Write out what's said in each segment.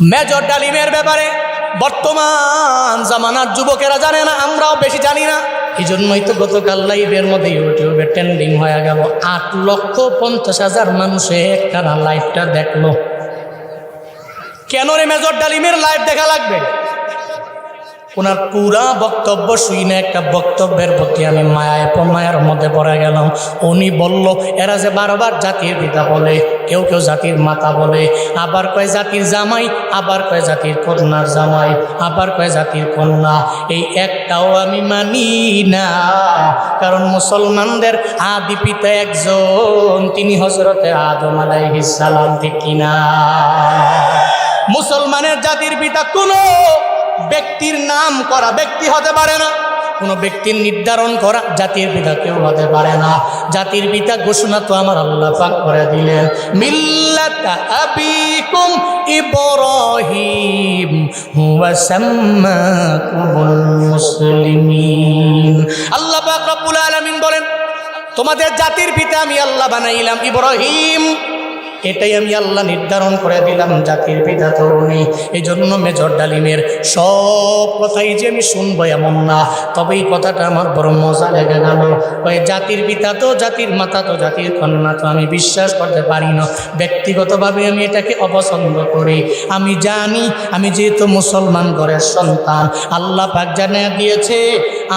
Major ডালিমের ব্যাপারে বর্তমান জামানার যুবকেরা জানে না, আমরাও বেশি জানি না। এই জন্যই তো গতকাল লাইভের মধ্যে ইউটিউবে ট্রেন্ডিং হয়ে গেল। আট লক্ষ পঞ্চাশ হাজার মানুষে একটা লাইভটা দেখল। কেন রে মেজর ডালিমের লাইভ দেখা লাগবে? ওনার পুরা বক্তব্য শুই না একটা বক্তব্যের প্রতি আমি মায়ায় মায়ার মধ্যে পড়ে গেলাম। উনি বলল, এরা যে বারবার জাতির পিতা বলে, কেউ কেউ জাতির মাতা বলে, আবার কয় জাতির জামাই, আবার কয় জাতির কন্যার জামাই, আবার কয় জাতির কন্যা। এই একটাও আমি মানি না, কারণ মুসলমানদের আদি পিতা একজন, তিনি হজরতে আদম আলাইহিস সালাম, ঠিক কিনা? মুসলমানের জাতির পিতা কোনো ব্যক্তির নাম করা ব্যক্তি হতে পারে না। কোনো ব্যক্তির নির্ধারণ করা জাতির পিতা কেউ হতে পারে না। জাতির পিতা ঘোষণা তো আমার আল্লাহ পাক করে দিলেন। মিল্লাতা আবিকুম ইব্রাহিম, হুয়া সাম্মাকুমুল মুসলিমিন। আল্লাহ পাক রব্বুল আলামিন বলেন, তোমাদের জাতির পিতা আমি আল্লাহ বানাইলাম, ইব্রাহিম। এটাই আমি আল্লাহ নির্ধারণ করে দিলাম জাতির পিতা তরুণী। এই জন্য মেজর ডালিমের সব কথাই যে আমি শুনব এমন না। তবে এই কথাটা আমার বড় মজা লেগে গেল। ওই জাতির পিতা তো জাতির মাতা তো জাতির কন্যা তো আমি বিশ্বাস করতে পারি না। ব্যক্তিগতভাবে আমি এটাকে অপছন্দ করি। আমি জানি, আমি যেহেতু মুসলমান ঘরের সন্তান, আল্লাহ পাক জানিয়ে দিয়েছে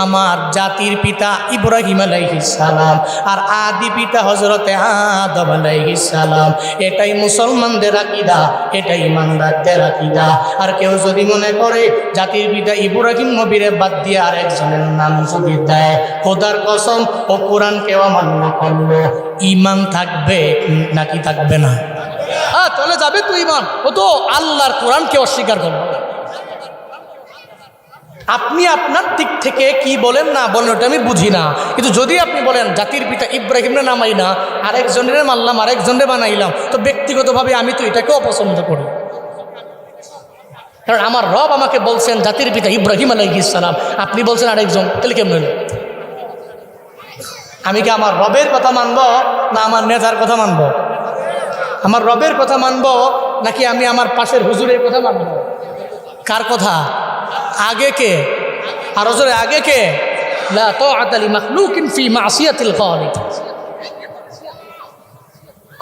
আমার জাতির পিতা ইব্রাহিম সালাম আর আদি পিতা হজরতে আদম সালাম। এটাই মুসলমানদের আকিদা, এটাই ইমানদারদের আকিদা। আর কেউ যদি মনে করে জাতির পিতা ইব্রাহিম নবীরে বাদ দিয়ে আর একজনের নাম যদি দেয়, খোদার কসম ও কোরআন কেউ মান্য করল। ইমান থাকবে নাকি থাকবে না? হ্যাঁ চলে যাবে তো ইমান। ও তো আল্লাহর কোরআনকে অস্বীকার করবে। আপনি আপনার দিক থেকে কি বলেন না বলেন, ওটা আমি বুঝি না। কিন্তু যদি আপনি বলেন, জাতির পিতা ইব্রাহিমরে নামাই না আরেকজনের মানলাম আরেকজনের বানাইলাম, তো ব্যক্তিগতভাবে আমি তো এটাকেও অপছন্দ করি। কারণ আমার রব আমাকে বলছেন, জাতির পিতা ইব্রাহিম আলাইসালাম আপনি বলছেন আরেকজন, তাহলে কেমন? আমি কি আমার রবের কথা মানব, না আমার নেতার কথা মানব? আমার রবের কথা মানব, নাকি আমি আমার পাশের হুজুরের কথা মানব? কার কথা? আগে কে? আরও জোরে, আগে কে? লা তাআতা লি মাখলুকিন ফি মাসিয়াতিল খালিক।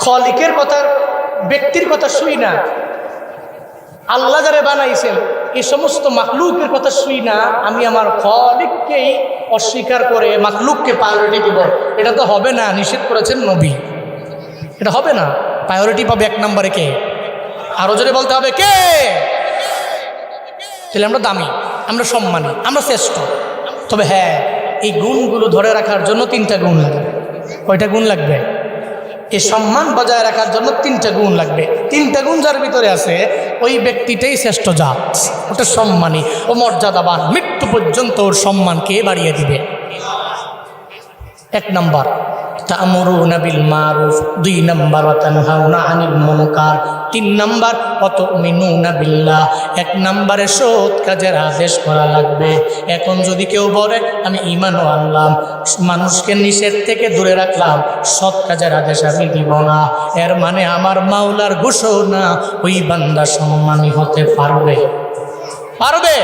খলিকের কথা, ব্যক্তির কথা শুই না। আল্লাহ যারা বানাইছেন এই সমস্ত মাকলুকের কথা শুই না, আমি আমার খলিককেই অস্বীকার করে মাকলুককে প্রায়োরিটি দিব। এটা তো হবে না, নিষেধ করেছেন নবী। এটা হবে না প্রায়োরিটি পাবে এক নম্বরে কে? আরও জোরে বলতে হবে কে? তাহলে আমরা দামি, আমরা সম্মানী, আমরা শ্রেষ্ঠ। তবে হ্যাঁ এই গুণগুলো ধরে রাখার জন্য তিনটা গুণ লাগবে কয়টা গুণ লাগবে? এই সম্মান বজায় রাখার জন্য তিনটা গুণ লাগবে। তিনটা গুণ যার ভিতরে আছে, ওই ব্যক্তিটাই শ্রেষ্ঠ জাত। ওটা সম্মানী ও মর্যাদাবান। মৃত্যু পর্যন্ত ওর সম্মানকে বাড়িয়ে দিবে? এক নম্বর। তামরুনা বিল মারুফ দুই নম্বর তানহাউনা আনিল মুনকার, তিন নম্বর অত মিনুনা বিল্লাহ। এক নম্বরে সৎ কাজের আদেশ করা লাগবে। এখন যদি কেউ বলে, আমি ইমানও আনলাম, মানুষকে নিষেধ থেকে দূরে রাখলাম, সৎ কাজের আদেশ আমি দিব না। এর মানে আমার মাওলার ঘোষণা ওই বান্দা সম্মানী হতে পারবে। পারবে?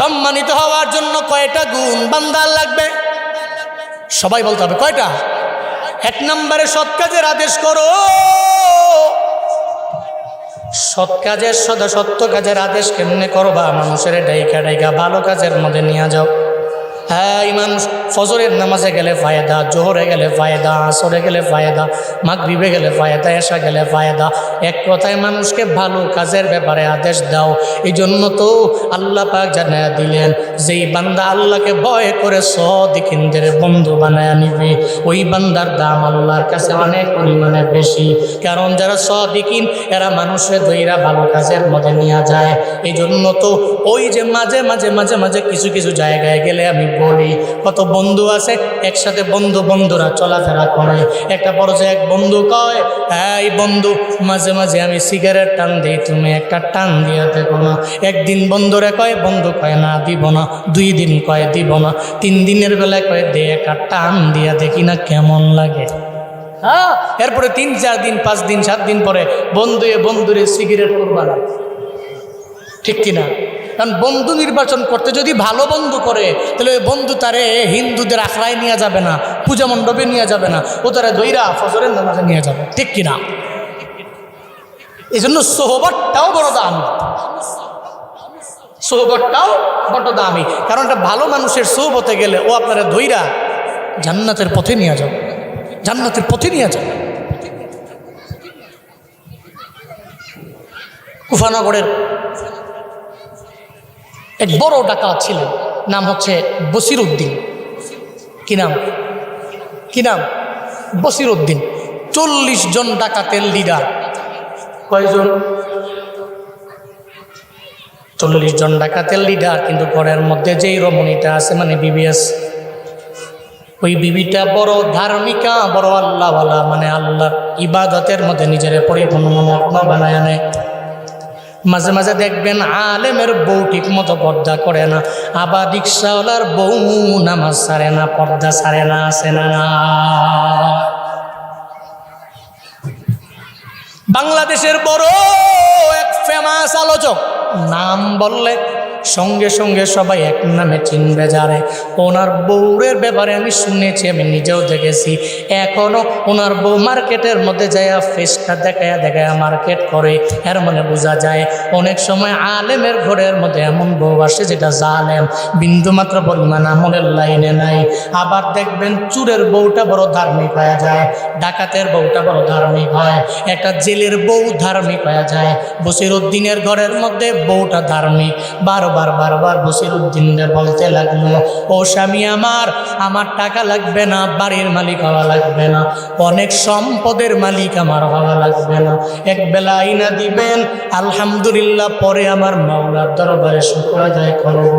সম্মানিত হওয়ার জন্য কয়টা গুণ বান্দার লাগবে? সবাই বলতে হবে, কয়টা? এক নম্বরে সৎ কাজের আদেশ করো। সৎ কাজের সদা সত্য কাজের আদেশ কেমনে করবা? মানুষের ডাইকা ডাইকা ভালো কাজের মধ্যে নিয়ে যাও। হ্যাঁ ইমান ফজরের নামাজে গেলে ফায়দা, জোহরে গেলে ফায়দা, আসরে গেলে ফায়দা, মাগরিবে গেলে ফায়দা এসা গেলে ফায়দা। এক কথায় মানুষকে ভালো কাজের ব্যাপারে আদেশ দাও। এই জন্য তো আল্লাহ পাক জানায় দিলেন, যেই বান্দা আল্লাহকে ভয় করে সদিকিনদের বন্ধু বানায় নিবে, ওই বান্দার দাম আল্লাহর কাছে অনেক পরিমাণে বেশি। কারণ যারা সদিকিন, এরা মানুষের দইরা ভালো কাজের মধ্যে নিয়ে যায়। এই জন্য তো ওই যে মাঝে মাঝে মাঝে মাঝে কিছু কিছু জায়গায় গেলে আমি বলি কত বন্ধু আছে? একসাথে বন্ধু বন্ধুরা চলাফেরা করে। একটা পর্যায়ে এক বন্ধু কয়, এই বন্ধু, মাঝে মাঝে আমি সিগারেট টান দিই, তুমি একটা টান দিয়ে দেখো না। একদিন বন্ধুরে কয়, বন্ধু কয়, না, দিব না। দুই দিন কয়, দিব না। তিন দিনের বেলায় কয়, দে একটা টান দিয়া দেখি না কেমন লাগে। হ্যাঁ এরপরে তিন, চার দিন, পাঁচ দিন, সাত দিন পরে বন্ধু এ বন্ধুরে সিগারেট করবা না। ঠিক কিনা? কারণ বন্ধু নির্বাচন করতে যদি ভালো বন্ধু করে, তাহলে ওই বন্ধু তারে হিন্দুদের আখড়ায় নিয়ে যাবে না, পূজা মণ্ডপে নিয়ে যাবে না, ও তারা দইরা ফজরের নামাজে নিয়ে যাবে। ঠিক কিনা? এই জন্য সোহবতটাও বড় দাম। সোহবতটাও বড় দামি। কারণ একটা ভালো মানুষের সোহবতে গেলে ও আপনারা ধৈরা জান্নাতের পথে নিয়ে যাবে। জান্নাতের পথে নিয়ে যাবে। কুফানগরের এক বড় ডাকাত ছিলেন। নাম হচ্ছে বসির উদ্দিন কি নাম? কি নাম? বসির উদ্দিন চল্লিশ জন ডাকাতের লিডার কয়জন? চল্লিশ জন ডাকাতের লিডার কিন্তু ঘরের মধ্যে যেই রমণীটা আছে মানে বিবিএস ওই বিবিটা বড় ধার্মিকা বড় আল্লাহওয়ালা মানে আল্লাহর ইবাদতের মধ্যে নিজের পরিপূর্ণ বানায় নেয় মাঝে মাঝে দেখবেন আলেমের বউ ঠিক মতো পর্দা করে না। আবার রিক্সাওয়ালার বউ নামাজ সারে না, পর্দা সারে না, আসে না বাংলাদেশের বড় এক ফেমাস আলোচক, নাম বললে সঙ্গে সঙ্গে সবাই এক নামে চিনবে যারে। ওনার বউরের ব্যাপারে আমি শুনেছি, আমি নিজেও দেখেছি। এখনও ওনার বউ মার্কেটের মধ্যে যায় ফেসটা দেখায় দেখায় মার্কেট করে, এর মানে বোঝা যায় অনেক সময় আলেমের ঘরের মধ্যে এমন বউ আসে যেটা জালেম বিন্দু মাত্র পরিমাণ আমলের লাইনে নাই। আবার দেখবেন চুরের বউটা বড় ধার্মিক হয়ে যায়, ডাকাতের বউটা বড় ধার্মিক হয়, একটা জেলের বউ ধার্মিক হয়ে যায়। বসির উদ্দিনের ঘরের মধ্যে বউটা ধার্মিক বারবার বারবার বসির উদ্দিনে বলতে লাগল, ও স্বামী আমার আমার টাকা লাগবে না, বাড়ির মালিক হওয়া লাগবে না, অনেক সম্পদের মালিক আমার হওয়া লাগবে না। এক বেলা আইনা দিবেন, আলহামদুলিল্লাহ, পরে আমার মাওলার দরবারে শুক্র আদায় করব।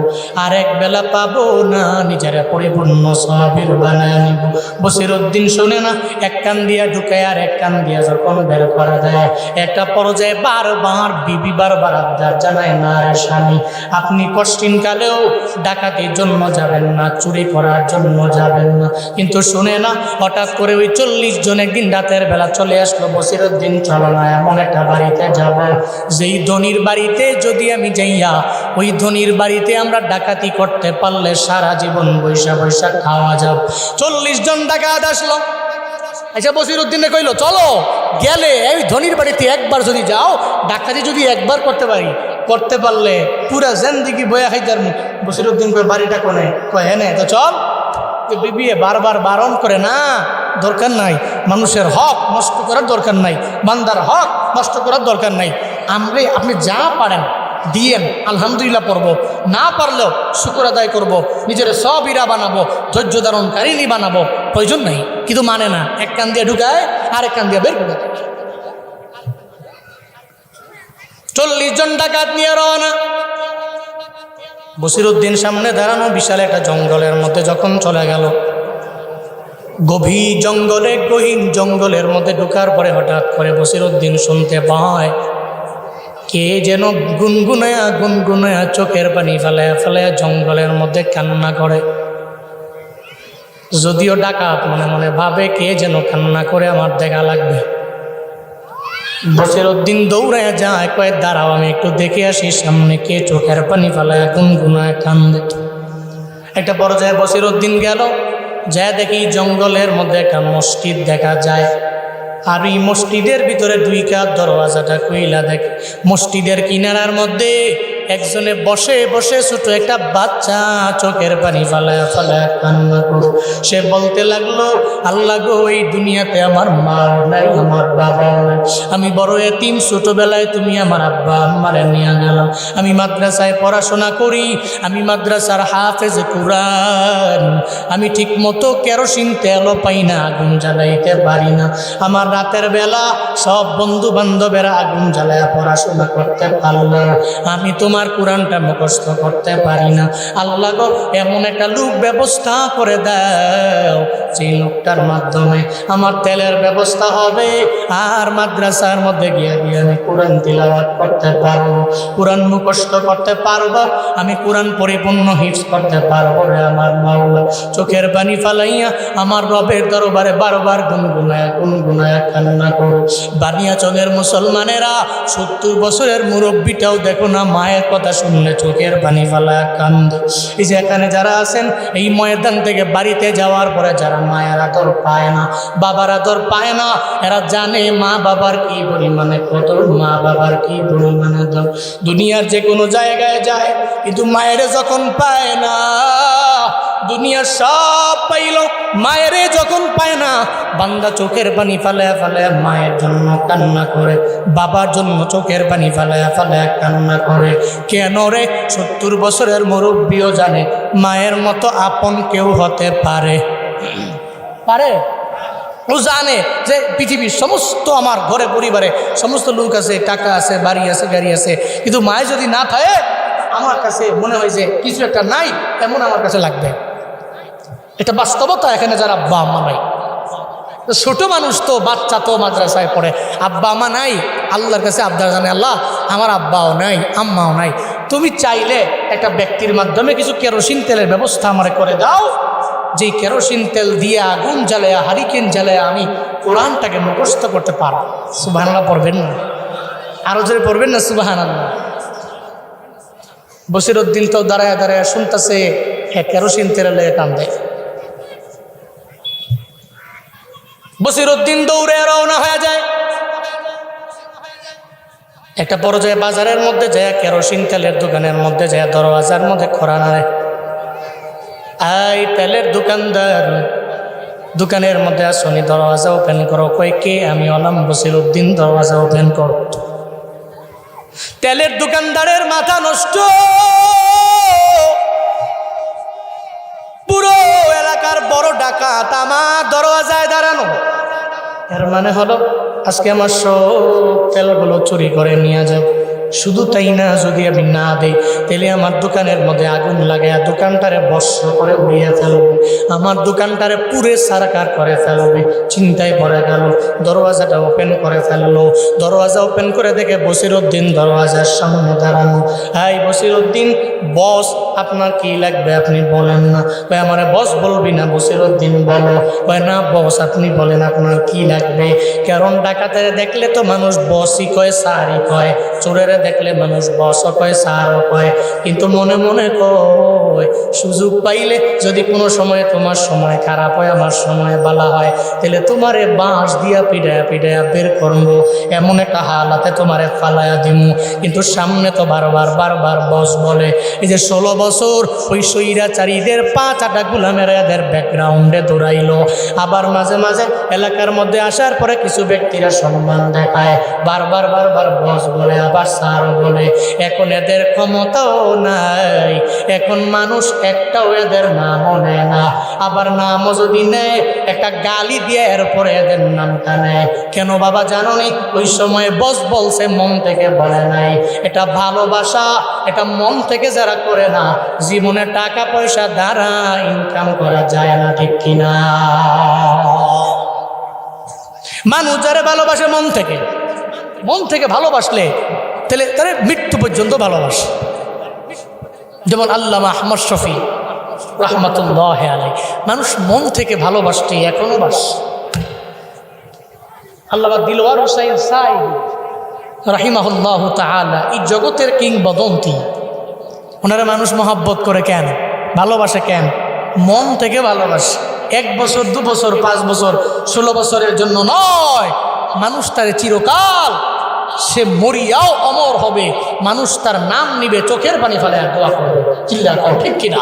আর এক বেলা পাবো না, নিজের পরিপূর্ণ সাহাবির বানায় নিব বসির উদ্দিন শোনে না, এক কান দিয়া ঢুকায় আর এক কান দিয়া যখন বের করা যায়, একটা পর্যায়ে বারবার বিবি বারবার আবদার জানায়, না রে স্বামী আপনি কষ্টিন কালেও ডাকাতির জন্য যাবেন না, চুরি করার জন্য যাবেন না। কিন্তু শুনে না, হঠাৎ করে ওই চল্লিশ জন একদিন রাতের বেলা চলে আসলো বসির উদ্দিন চলো না এমন একটা বাড়িতে যাব, যেই ধনির বাড়িতে যদি আমি যাইয়া, ওই ধনির বাড়িতে আমরা ডাকাতি করতে পারলে সারা জীবন বৈশা বৈশা খাওয়া যাব। চল্লিশ জন ডাকাত আসলো। আচ্ছা বসির উদ্দিনে কইলো, চলো গেলে এই ধনির বাড়িতে একবার যদি যাও, ডাকাতি যদি একবার করতে পারি করতে পারলে পুরা জেন্দিগি বয়া খাইতার বসির উদ্দিন কয়, বাড়িটা কোনে? কয় হ্যাঁ তো চল। বিবিএ বারবার বারণ করে, না, দরকার নাই। মানুষের হক নষ্ট করার দরকার নাই। বান্দার হক নষ্ট করার দরকার নাই। আমরা আপনি যা পারেন, দিয়েন, আলহামদুলিল্লাহ পড়ব। না পারলেও শুকুর আদায় করব। নিজের সব ইরা বানাবো, ধৈর্য ধারণকারিনী বানাবো। প্রয়োজন নাই। কিন্তু মানে না, এক কান দিয়ে ঢুকায় আর এক কান দিয়ে বের করে। চল্লিশ জন ডাকাত নিয়ে রওনা। বসিরুদ্দিন সামনে দাঁড়ানো বিশাল একটা জঙ্গলের মধ্যে যখন চলে গেল, গভীর জঙ্গলে, গহীন জঙ্গলের মধ্যে ঢুকার পরে হঠাৎ করে বসিরুদ্দিন শুনতে পায়, কে যেন গুনগুনায়া গুনগুনায়া চোখের পানি ফেলায় ফেলায় জঙ্গলের মধ্যে কান্না করে। যদিও ডাকাত মনে মনে ভাবে, কে যেন কান্না করে আমার দেখা লাগবে। বসের উদ্দিন দৌড়ায় যায় কয়েক দাঁড়াও, আমি একটু দেখে আসি, সামনে কে চোখের পানি ফেলায়, গুনগুনায় কান্দে। একটা পর্যায়ে বসির উদ্দিন গেল, যায় দেখি জঙ্গলের মধ্যে একটা মসজিদ দেখা যায়। আর এই মসজিদের ভিতরে দুই কাপ দরওয়াজাটা কইলা দেখে। মসজিদের কিনারার মধ্যে একজনে বসে বসে ছোট একটা বাচ্চা চোখের পানি ফালায় ফালায় কান্না করো সে বলতে লাগল, আল্লাহ গো, এই দুনিয়াতে আমার মা নাই, আমার বাবা নাই। আমি বড় এতিম, ছোটবেলায় তুমি আমার আব্বা, আম্মারে নিয়ে গেলাম আমি মাদ্রাসায় পড়াশোনা করি, আমি মাদ্রাসার হাফেজ কুরআন। আমি ঠিক মতো কেরোসিন তেলও পাই না আগুন জ্বালাইতে পারি না। আমার রাতের বেলা সব বন্ধু বান্ধবেরা আগুন জ্বালায় পড়াশোনা করতে পারল না। আমি তোমার কোরআনটা মুখস্থ করতে পারি না। আল্লাহ গো, এমন একটা লোক ব্যবস্থা করে দাও সেই লোকটার মাধ্যমে আমার তেলের ব্যবস্থা হবে আর মাদ্রাসার মধ্যে গিয়ে গিয়ে আমি কোরআন তিলাওয়াত করতে পারব। কোরআন মুখস্থ করতে পারব, আমি কোরআন পরিপূর্ণ হিফজ করতে পারব রে আমার মাওলা। চোখের পানি ফালাইয়া আমার রবের দরবারে বারবার গুনগুনায় গুনগুনায় কান্না করো। বানিয়া চঙের মুসলমানেরা সত্তর বছরের মুরব্বীটাও দেখো না, মায়ের কথা শুনলে চোখের পানি ফালা কান্দ। এই যে এখানে যারা আছেন, এই ময়দান থেকে বাড়িতে যাওয়ার পরে যারা মায়ের আদর পায় না, বাবার আদর পায় না, এরা জানে মা বাবার কি পরিমাণে কত মা বাবার কি পরিমাণে দাম দুনিয়ার যে কোনো জায়গায় যায়, কিন্তু মায়ের যখন পায় না, দুনিয়ার সব পাইল, মায়েরে যখন পায় না, বান্দা চোখের পানি ফালায়া ফালায়া মায়ের জন্য কান্না করে, বাবার জন্য চোখের পানি ফালায়া ফালায়া কান্না করে। কেন রে? সত্তর বছরের মুরব্বীও জানে, মায়ের মতো আপন কেউ হতে পারে। পারে? ও জানে যে পৃথিবীর সমস্ত আমার ঘরে, পরিবারে সমস্ত লোক আছে, টাকা আছে, বাড়ি আছে, গাড়ি আছে। কিন্তু মায়ে যদি না থাকে, আমার কাছে মনে হয় যে কিছু একটা নাই, এমন আমার কাছে লাগবে। এটা বাস্তবতা এখানে যারা নাই। তো ছোট মানুষ তো, বাচ্চা তো মাদ্রাসায় পড়ে। আব্বা, আম্মা নাই, আল্লাহর কাছে আবদার জানে আল্লাহ, আমার আব্বাও নাই, আম্মাও নাই। তুমি চাইলে একটা ব্যক্তির মাধ্যমে কিছু কেরোসিন তেলের ব্যবস্থা আমার করে দাও। যেই কেরোসিন তেল দিয়ে আগুন জ্বালায়া, হারিকেন জ্বালায়া আমি কোরআনটাকে মুখস্থ করতে পারব সুবাহ পড়বেন না। আরও জোরে পড়বেন না সুবাহান আল্লাহ বসিরুদ্দিন তো দাঁড়ায় দাঁড়ায় শুনতেছে হ্যাঁ কেরোসিন তেলে লেগে কান্দে। বসিরুদ্দিন দৌড়ে রওনা হয়ে যায়। একটা পর্যায়ে বাজারের মধ্যে যায়, কেরোসিন তেলের দোকানের মধ্যে যায়, দরওয়াজার মধ্যে খরা নাড়ে। আই তেলের দোকানদার, দোকানের মধ্যে আসনি দরওয়াজা ওপেন করো। কয়, কে? আমি অলাম বসিরুদ্দিন দরওয়াজা ওপেন করো। তেলের দোকানদারের মাথা নষ্ট। এলাকার বড় ডাকাত, আমার দরওয়াজায় দাঁড়ানো। এর মানে হলো, আজকে আমার সব তেলগুলো চুরি করে নিয়ে যাব। শুধু তাই না, যদি আমি না দেই, তাহলে আমার দোকানের মধ্যে আগুন লাগাইয়া দোকানটারে বর্ষ করে উড়িয়ে ফেলবে। আমার দোকানটারে পুরে সারকার করে ফেলবে। চিন্তায় পড়ে গেল, দরওয়াজাটা ওপেন করে ফেলল। দরওয়াজা ওপেন করে দেখে বসিরুদ্দিন দরওয়াজার সামনে দাঁড়ানো হাই বসিরুদ্দিন বস, আপনার কি লাগবে আপনি বলেন না। ভাই, আমার বস বলবি না বসিরুদ্দিন বলো কয় না বস, আপনি বলেন আপনার কি লাগবে? কারণ ডাকাতের দেখলে তো মানুষ বসই কয়, সারই কয়। চোরের দেখলে মানুষ বসও কয় সারও কয়, কিন্তু মনে মনে কয়, সুযোগ পাইলে যদি কোনো সময় তোমার সময় খারাপ হয়, আমার সময় বালা হয়, তাহলে তোমারে বাঁশ দিয়া পিডায়া পিডায়া বের করব, এমন একটা হালাতে তোমারে ফালায়া দিমু। কিন্তু সামনে তো বারবার বারবার বস বলে, এই যে ষোলো বছর ওই সৈরাচারীদের পাঁচ আটা গুলামের এদের ব্যাকগ্রাউন্ডে দৌড়াইলো। আবার মাঝে মাঝে এলাকার মধ্যে আসার পরে কিছু ব্যক্তিরা সম্মান দেখায়, বারবার বারবার বস বলে, আবার স্যার বলে, এখন এদের ক্ষমতাও নাই। এখন মানুষ একটাও এদের নামও নেয় না। আবার নামও যদি নেয়, একটা গালি দিয়ে এরপরে এদের নামটা নেয়। কেন বাবা জানো নি? ওই সময় বস বলছে, মন থেকে বলে নাই। এটা ভালোবাসা, এটা মন থেকে যারা করে না, জীবনে টাকা পয়সা দ্বারা ইনকাম করা যায় না, ঠিক কিনা? মানুষ যারা ভালোবাসে মন থেকে মন থেকে ভালোবাসলে তাহলে তাহলে মৃত্যু পর্যন্ত ভালোবাসে। যেমন আল্লাহ আহমদ শফি রহমতুল্লাহ আলাই মানুষ মন থেকে ভালোবাসতে এখনও বাস। আল্লাহ দিলওয়ার হুসাইন সাই রাহিমাহুল্লাহ তাআলা এই জগতের কিংবদন্তি। ওনারা মানুষ মহাব্বত করে কেন? ভালোবাসে কেন? মন থেকে ভালোবাসে। এক বছর, দু বছর, পাঁচ বছর, ষোলো বছরের জন্য নয়। মানুষ তার চিরকাল সে মরিয়াও অমর হবে। মানুষ তার নাম নিবে, চোখের পানি ফেলে দোয়া করবে। চিল্লা কর ঠিক কিনা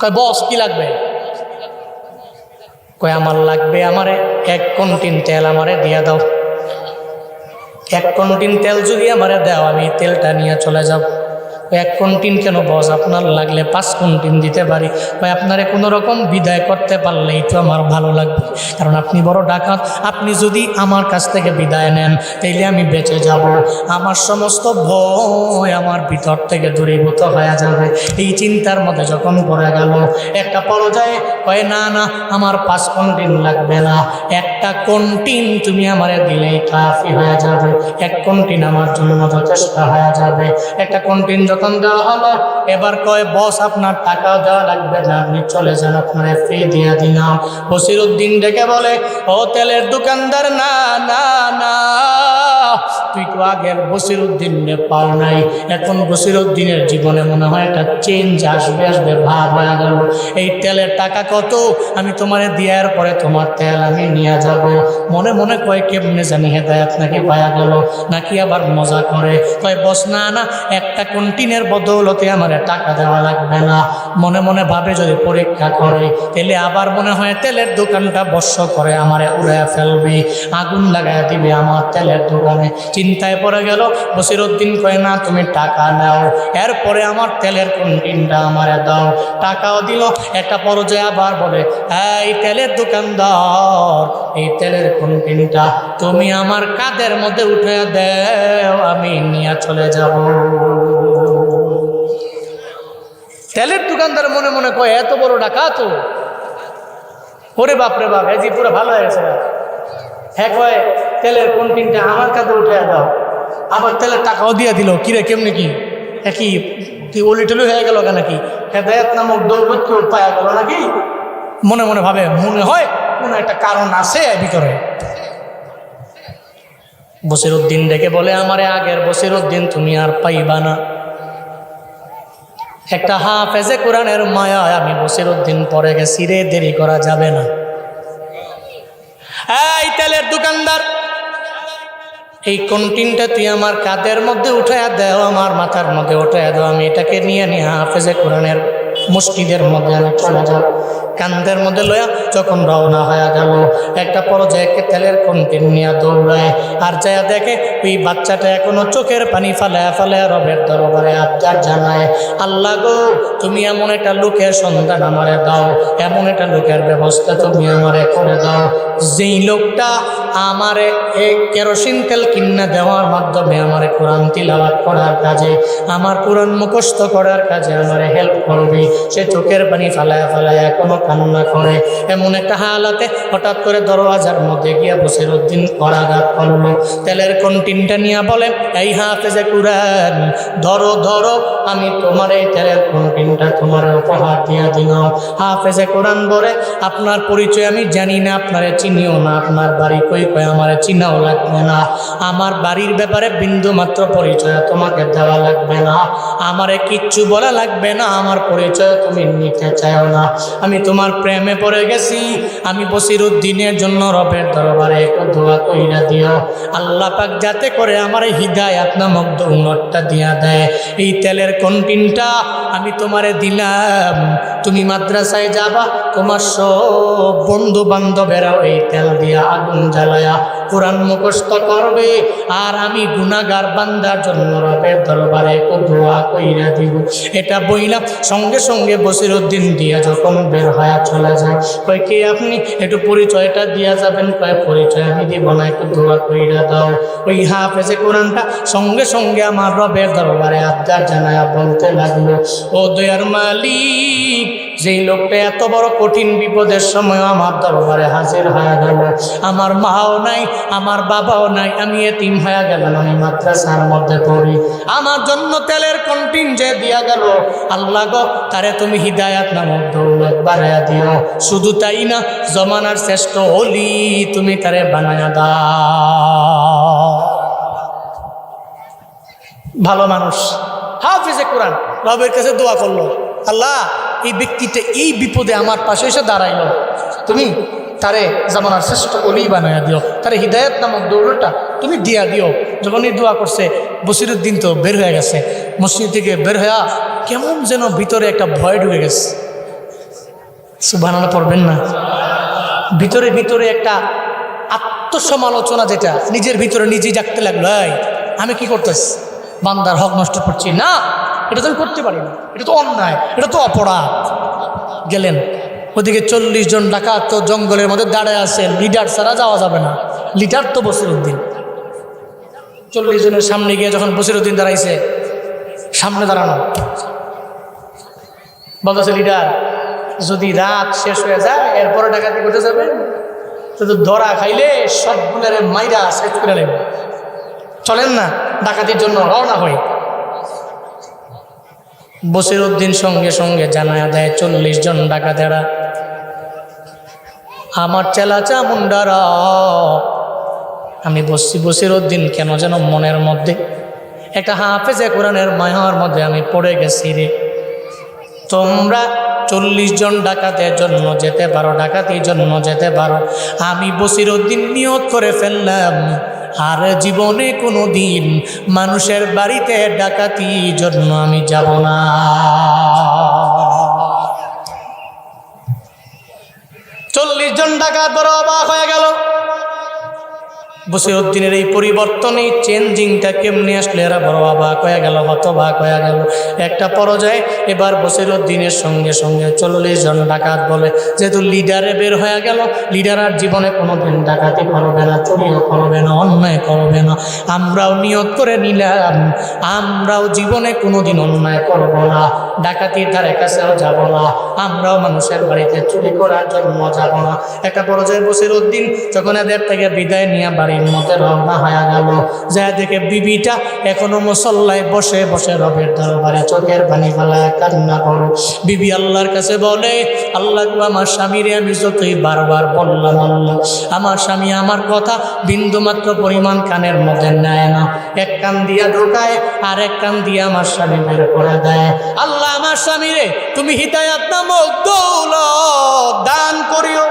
কয়, বস, কি লাগবে? কয়, আমার লাগবে আমারে এক কন্টিন তেল আমারে দিয়া দাও। এক কন্টিন তেল যদি আমারে দাও, আমি তেলটা নিয়ে চলে যাব। এক কন্টিন কেন বস? আপনার লাগলে পাঁচ কন্টিন দিতে পারি। ভাই, আপনারে কোনো রকম বিদায় করতে পারলেই তো আমার ভালো লাগবে। কারণ আপনি বড় ডাকাত। আপনি যদি আমার কাছ থেকে বিদায় নেন, তাইলে আমি বেঁচে যাব। আমার সমস্ত ভয় আমার ভিতর থেকে দূরীভূত হয়ে যাবে। এই চিন্তার মধ্যে যখন পড়ে গেল, একটা পর্যায়ে কয়, না না, আমার পাঁচ কন্টিন লাগবে না। একটা কন্টিন তুমি আমারে দিলেই কাফি হয়ে যাবে। এক কন্টিন আমার জন্য যথেষ্ট হয়ে যাবে। একটা কন্টিন যখন দেওয়া হলো। এবার কয়, বস, আপনার টাকা দেওয়া লাগবে না আপনি চলে যান, আপনার ফ্রি দিয়া দিলাম। বসির উদ্দিন ডেকে বলে, ও তেলের দোকানদার, না না না। তুই তো আগের বসির উদ্দিনে পাও নাই। এখন বসির উদ্দিনের জীবনে মনে হয় একটা চেঞ্জ আসবে আসবে ভাব হয়ে গেল। এই তেলের টাকা কত? আমি তোমারে দেওয়ার পরে তোমার তেল আমি নিয়ে যাব। মনে মনে কয়, কেমনে জানি হেদায়াত নাকি পায়া গেল? নাকি আবার মজা করে? কয়, বস, না না, একটা কন্টিনের বদৌলতে আমার টাকা দেওয়া লাগবে না। মনে মনে ভাবে যদি পরীক্ষা করে, তাহলে আবার মনে হয় তেলের দোকানটা বর্ষ করে আমারে উড়ে ফেলবে। আগুন লাগাই দিবে আমার তেলের দোকানে। চিন্তায় পড়ে গেল। বসিরুদ্দিন কয়, না, তুমি টাকা নাও। এরপরে আমার তেলের কন্টিনটা আমারে দাও। টাকাও দিল, একটা পর্যায়ে আবার বলে, এই তেলের দোকানদার, এই তেলের কন্টিনটা তুমি আমার কাদের মধ্যে উঠে দেও, আমি নিয়ে চলে যাব। তেলের দোকানদার মনে মনে কয়, এত বড় টাকা তো ওরে বাপরে বাপ এজি পুরো ভালো হয়েছে হ্যাঁ কয়, তেলের কন্টিনটা আমার কাছে উঠে দাও। আবার তেলের টাকাও দিয়ে দিল। কিরে কেমনি কি? হ্যাঁ কি? ওলি টলি হয়ে গেল কেন কি হেদায়ত নামক দৌলত পাওয়া গেল নাকি? মনে মনে ভাবে, মনে হয় কোনো একটা কারণ আছে ভিতরে। বসির উদ্দিন ডেকে বলে, আমারে আগের বসির উদ্দিন তুমি আর পাইবা না। একটা হাফেজে কোরআনের মায়া আমি বসির উদ্দিন পরে গেছি রে, দেরি করা যাবে না। এই তেলের দোকানদার। এই কন্টিনটা তুই আমার কাদের মধ্যে উঠাইয়া দেও, আমার মাথার মধ্যে উঠাইয়া দেও, আমি এটাকে নিয়ে নিয়ে হাফেজে কোরআনের মসজিদের মধ্যে আমি চলে যাব। কান্দের মধ্যে লয়া যখন রওনা হয়ে গেল, একটা পর্যায়ে তেলের কন্টিন নিয়ে দৌড়ায়। আর যায় দেখে ওই বাচ্চাটা এখনও চোখের পানি ফালায় ফালায় রবের দরবারে আবদার জানায়, আল্লাহ গো, তুমি এমন একটা লোকের সন্ধান আমারে দাও, এমন একটা লোকের ব্যবস্থা তুমি আমারে করে দাও। যেই লোকটা আমারে এই কেরোসিন তেল কিনা দেওয়ার মাধ্যমে আমারে কোরআন তিলাবাত করার কাজে, আমার কোরআন মুখস্থ করার কাজে আমারে হেল্প করবে, সে চোখের পানি ফালায় ফালায় এখনও কান্না করে। এমন একটা হালাতে হঠাৎ করে দরওয়াজার মধ্যে গিয়া বসির উদ্দিন করাঘাত করল। তেলের কন্টিনটা নিয়ে বলে, এই হাফেজে কুরআন, ধরো ধরো, আমি তোমার এই তেলের কন্টিনটা তোমার উপহার দিয়া দিলাম। হাফেজে কোরআন বলে, আপনার পরিচয় আমি জানি না, আপনারে চিনিও না, আপনার বাড়ি কই কই আমার চিনাও লাগবে না। আমার বাড়ির ব্যাপারে বিন্দু মাত্র পরিচয় তোমাকে দেওয়া লাগবে না। আমারে কিচ্ছু বলা লাগবে না, আমার পরিচয় তুমি নিতে চাও না। আমি তোমার প্রেমে পড়ে গেছি। আমি বসির উদ্দিনের জন্য রবের দরবারে দোয়া কইরা দিও। আল্লাহ পাক যাতে করে আমার হৃদায়াত নামক দৌলতটা দিয়া দেয়। এই তেলের কন্টিনটা আমি তোমারে দিলাম। তুমি মাদ্রাসায় যাবা, তোমার সব বন্ধু বান্ধবেরাও এই তেল দিয়া আগুন জ্বালায়া কোরআন মুখস্থ করবে, আর আমি গুনাগার বান্দার জন্য রবের দরবারে দোয়া কইরা দিব। এটা বইলাম সঙ্গে সঙ্গে বসির উদ্দিন দিয়া যখন বের হয়ে চলে যায়, কয়, কি আপনি? একটু পরিচয়টা দিয়া যাবেন। কয়, পরিচয় আমি দিব না, একটু দোয়া কইরা দাও। ওই হাফেজে কোরআনটা সঙ্গে সঙ্গে আমার রবের দরবারে আত্মার জানায়া বলতে লাগল, ও দয়ার মালিক যেই লোকটা এত বড় কঠিন বিপদের সময় আমার দরবারে হাজির হয়ে গেল। আমার মাও নাই, আমার বাবাও নাই, আমি এতিম হয়ে গেলাম, আমি মাদ্রাসার মধ্যে পড়ি। আমার জন্য তেলের কন্টিন যে দিয়া গেল, আল্লাহ গো, তারে তুমি হিদায়াত নামক দৌলত বাড়াইয়া দিও। শুধু তাই না, জমানার শ্রেষ্ঠ হলি তুমি তারে বানায়া দাও। ভালো মানুষ। হাফিজে কোরআন, রবের কাছে দোয়া করল। আল্লাহ এই ব্যক্তিটা এই বিপদে আমার পাশে এসে দাঁড়াইলো। তুমি তারে জামানার শ্রেষ্ঠ অলি বানাইয়া দিও। তারে হৃদায়ত নামক দৌড়টা তুমি দিয়া দিও। যখন এই দোয়া করছে, বসিরুদ্দিন তো বের হয়ে গেছে। মসজিদ থেকে বের হয়ে কেমন যেন ভিতরে একটা ভয় ঢুকে গেছে। সুবানানা পড়বেন না। ভিতরে ভিতরে একটা আত্মসমালোচনা যেটা, নিজের ভিতরে নিজেই জাগতে লাগল আমি কি করতেছি? বান্দার হক নষ্ট করছি। না! এটা তো আমি করতে পারি না। এটা তো অন্যায়, এটা তো অপরাধ। গেলেন। ওদিকে চল্লিশ জন ডাকাত তো জঙ্গলের মধ্যে দাঁড়ায় আছে। লিডার ছাড়া যাওয়া যাবে না। লিডার তো বসিরুদ্দিন। চল্লিশ জনের সামনে গিয়ে যখন বসিরুদ্দিন দাঁড়াইছে, সামনে দাঁড়ানো। বলতেছে, লিডার, যদি রাত শেষ হয়ে যায়, এরপরে ডাকাতি করতে যাবে? তো ধরা খাইলে সবগুলোর মাইরা শেষ করে নেবে। চলেন না, ডাকাতির জন্য রওনা হই। বসির উদ্দিন সঙ্গে সঙ্গে জানায়া দেয়, চল্লিশ জন ডাকাতেরা, আমার চেলা চামুন্ডারা আমি বসছি বসির উদ্দিন কেন যেন মনের মধ্যে। একটা হাফেজে কোরআনের মায়ার মধ্যে আমি পড়ে গেছি রে। তোমরা চল্লিশ জন ডাকাতের জন্য যেতে পারো, ডাকাতির জন্য যেতে পারো। আমি বসির উদ্দিন নিয়ত করে ফেললাম আর জীবনে কোনো দিন মানুষের বাড়িতে ডাকাতি জন্য আমি যাব না। চল্লিশ জন ডাকাত বড় অবাক হয়ে গেল। বসিরুদ্দিনের এই পরিবর্তন এই চেঞ্জিংটা কেমনি আসলে? এরা বড় অবাক হয়ে গেল হতবাক হয়ে গেল। একটা পর্যায়ে এবার বসিরুদ্দিনের সঙ্গে সঙ্গে চল্লিশ জন ডাকাত বলে যেহেতু লিডারে বের হয়ে গেল, লিডার আর জীবনে কোনোদিন ডাকাতি করবে না, চুরিও করবে না, অন্যায় করবে না। আমরাও নিয়ত করে নিলাম, আমরাও জীবনে কোনোদিন অন্যায় করব না। ডাকাতির ধারে কাছেও যাব না। আমরাও মানুষের বাড়িতে চুরি করার জন্য যাব না। একটা পর্যায়ে বসিরুদ্দিন যখন এদের থেকে বিদায় নিয়ে বাড়ির মধ্যে রওনা হয়ে গেল, যা দেখে বিবিটা এখনও মুসল্লায় বসে বসে রবের দরবারে চোখের পানি ফেলায় কান্না করো। বিবি আল্লাহর কাছে বলে, আল্লাহ আমার স্বামীরে আমি যতই বারবার বললাম আল্লাহ, আমার স্বামী আমার কথা বিন্দু মাত্র পরিমাণ কানের মধ্যে নেয় না। এক কান দিয়া ঢোকায় আর এক কান দিয়ে আমার স্বামী বের করে দেয়। আল্লাহ আমার স্বামীরে তুমি হিতায়াত নামক দৌলত দান করিও।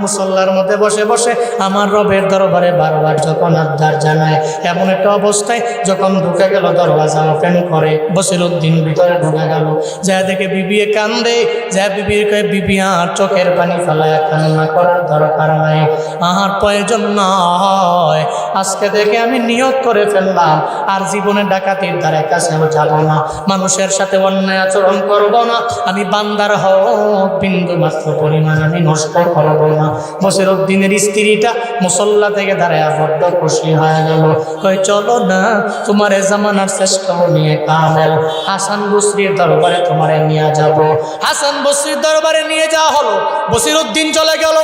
মুসল্লার মধ্যে বসে বসে আমার রবের দরবারে বারবার যখন আবদার জানায়, এমন একটা অবস্থায় যখন ঢুকে গেল, দরওয়াজা ওপেন করে বসির উদ্দিন ভিতরে ঢুকে গেল। যা দেখে বিবিয়ে কান্দে, যা বিবির কয়ে, বিবি, আর চোখের পানি ফেলায়, কান্না করার দরকার নাই। আহার প্রয়োজন নয়। আজকে দেখে আমি নিয়োগ করে ফেললাম, আর জীবনে ডাকাতির দ্বারে কাছেও যাব না। মানুষের সাথে অন্যায় আচরণ করব না। আমি বান্দার হক বিন্দু মাত্র পরিমাণ আমি নষ্ট করব না। বসের দিনের স্ত্রীটা মুসল্লা থেকে দাঁড়ায় বড্ড খুশি হয়ে গেল। কই চলো না, তোমার জামানার শ্রেষ্ঠ নিয়ে কামেল। হাসান বসরির দরবারে তোমারে নিয়ে যাব। হাসান বসরির দরবারে নিয়ে যাওয়া হলো। বসির উদ্দিন চলে গেল।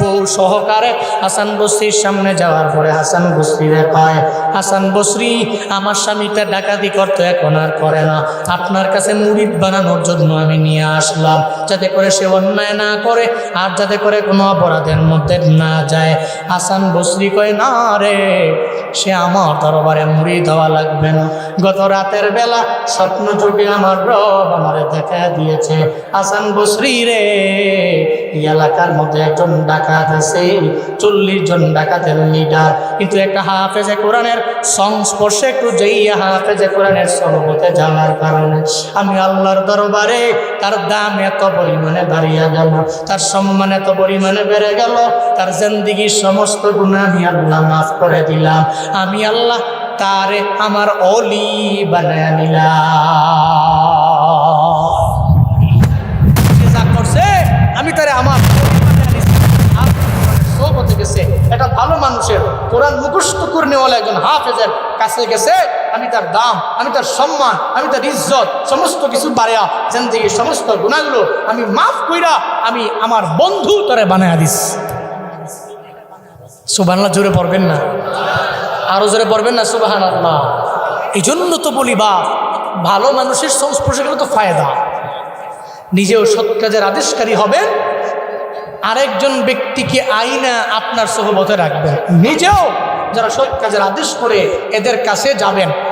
বউ সহকারে হাসান বসরির সামনে যাওয়ার পরে হাসান বসরিরে পায় হাসান বসরি, আমার স্বামীটা ডাকাতি করতে, এখন আর করে না। আপনার কাছে মুড়িদ বানানোর জন্য আমি নিয়ে আসলাম। যাতে করে সে অন্যায় না করে, আর যাতে করে কোনো অপরাধের মধ্যে না যায়। হাসান বসরি কয়, না রে, সে আমার দরবারে মুড়ি দেওয়া লাগবে না। গত রাতের বেলা স্বপ্ন যুগে আমার রব আমারে দেখা দিয়েছে। হাসান বসরি রে, এই এলাকার মধ্যে একজন ডাকাত আছে, চল্লিশ জন ডাকাতের লিডার। কিন্তু একটা হাফেজে কোরআনের সংস্পর্শে একটু যেই হাফেজে কোরআনের সহবতে যাওয়ার কারণে আমি আল্লাহর দরবারে তার দাম এত পরিমাণে বাড়িয়া গেল, তার সম্মান এত পরিমাণে বেড়ে গেল, তার জিন্দিগির সমস্ত গুণা আমি আল্লাহ মাফ করে দিলাম। আমি আল্লাহ তারে আমার অলি বানায় নিলাম। করছে, আমি তারে আমার এটা ভালো মানুষের কোরআন মুখস্থ করে নেওয়ালা একজন হাফেজের কাছে গেছে। আমি তার দাম, আমি তার সম্মান, আমি তার ইজ্জত, সমস্ত কিছু বাড়িয়া জিন্দিগির সমস্ত গুণাগুলো আমি মাফ কইরা আমি আমার বন্ধু তরে বানায়া দিস। সুবাহান্লাহ জোরে পড়বেন না? আরও জোরে পড়বেন না? সুবাহান আল্লাহ এই জন্য তো বলি বা ভালো মানুষের সংস্পর্শে গেলে তো ফায়দা। নিজেও সৎ কাজের আদেশকারী হবেন আরেকজন ব্যক্তিকে আইনা আপনার সহবতে রাখবেন। নিজেও যারা সৎ কাজের আদেশ করে এদের কাছে যাবেন।